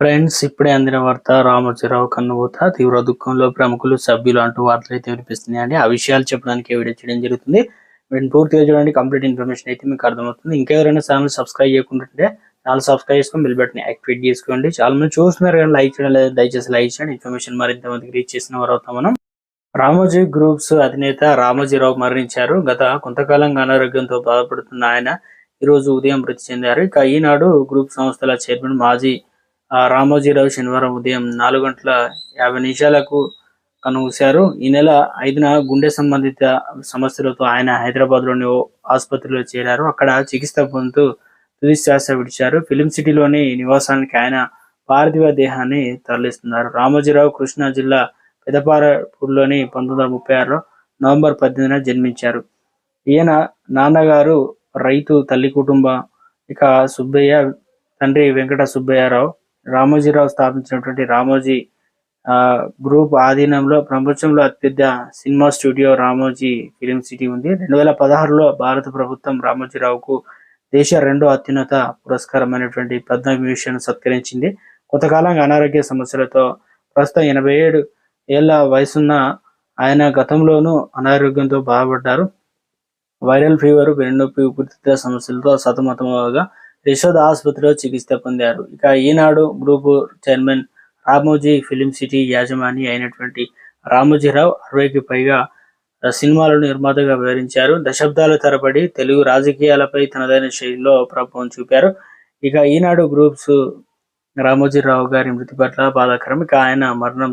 Friends ఇప్పుడే అందిన వార్త రామోజీరావు కన్నుబూత తీవ్ర దుఃఖంలో ప్రముఖులు సభ్యులు అంటూ వార్తలు అయితే వినిపిస్తున్నాయండి. ఆ విషయాలు చెప్పడానికి వీడియో చేయడం జరుగుతుంది. వీటిని పూర్తిగా చూడండి. కంప్లీట్ ఇన్ఫర్మేషన్ అయితే మీకు అర్థమవుతుంది. ఇంకా ఎవరైనా ఛానల్ సబ్స్క్రైబ్ చేయకుంటుంటే ఛానల్ సబ్స్క్రైబ్ చేసుకొని బిల్ బటన్ యాక్టివేట్ చేసుకోండి. చాలా మంది చూస్తున్నారు కానీ లైక్ చేయడం లేదు. దయచేసి లైక్ చేయండి. ఇన్ఫర్మేషన్ మరింత మందికి రీచ్ చేసిన వారు అవుతాం మనం. రామోజీ గ్రూప్స్ అధినేత రామోజీరావు మరణించారు. గత కొంతకాలంగా అనారోగ్యంతో బాధపడుతున్న ఆయన ఈ రోజు ఉదయం మృతి చెందారు. ఇక ఈనాడు గ్రూప్ సంస్థల చైర్మన్ మాజీ రామోజీరావు శనివారం ఉదయం నాలుగు గంటల యాభై నిమిషాలకు కనుమూశారు. ఈ నెల ఐదున గుండె సంబంధిత సమస్యలతో ఆయన హైదరాబాద్లోని ఆసుపత్రిలో చేరారు. అక్కడ చికిత్స పొందుతూ తుది శ్వాస విడిచారు. ఫిలిం సిటీలోని నివాసానికి ఆయన పార్థివ దేహాన్ని తరలిస్తున్నారు. రామోజీరావు కృష్ణా జిల్లా పెదపారపూర్లోని పంతొమ్మిది వందల ముప్పై ఆరులో నవంబర్ పద్దెనిమిదిన జన్మించారు. ఈయన నాన్నగారు రైతు తల్లి కుటుంబం ఇక సుబ్బయ్య తండ్రి వెంకట సుబ్బయ్యారావు రామోజీరావు స్థాపించినటువంటి రామోజీ ఆ, గ్రూప్ ఆధీనంలో ప్రపంచంలో అతిపెద్ద cinema studio Ramoji film city ఉంది. రెండు వేల పదహారులో భారత ప్రభుత్వం రామోజీరావుకు దేశ రెండో అత్యున్నత పురస్కారమైనటువంటి పద్మవిభూషణ్ సత్కరించింది. కొంతకాలంగా అనారోగ్య సమస్యలతో ప్రస్తుతం ఎనభై ఏడు ఏళ్ళ వయసున్న ఆయన గతంలోనూ అనారోగ్యంతో బాధపడ్డారు. వైరల్ ఫీవర్ వెన్నునొప్పి ఊపిరితిత్తుల సమస్యలతో సతమతమగా యశోద ఆసుపత్రిలో చికిత్స పొందారు. ఇక Eenadu group chairman Ramoji film city యాజమాని అయినటువంటి రామోజీరావు అరవైకి పైగా సినిమాలు సినిమాలను నిర్మాతగా వివరించారు. దశాబ్దాల తరబడి తెలుగు రాజకీయాలపై తనదైన శైలిలో ప్రభావం చూపారు. ఇక ఈనాడు గ్రూప్స్ రామోజీరావు గారి మృతి పట్ల బాధాకరం. ఇక ఆయన మరణం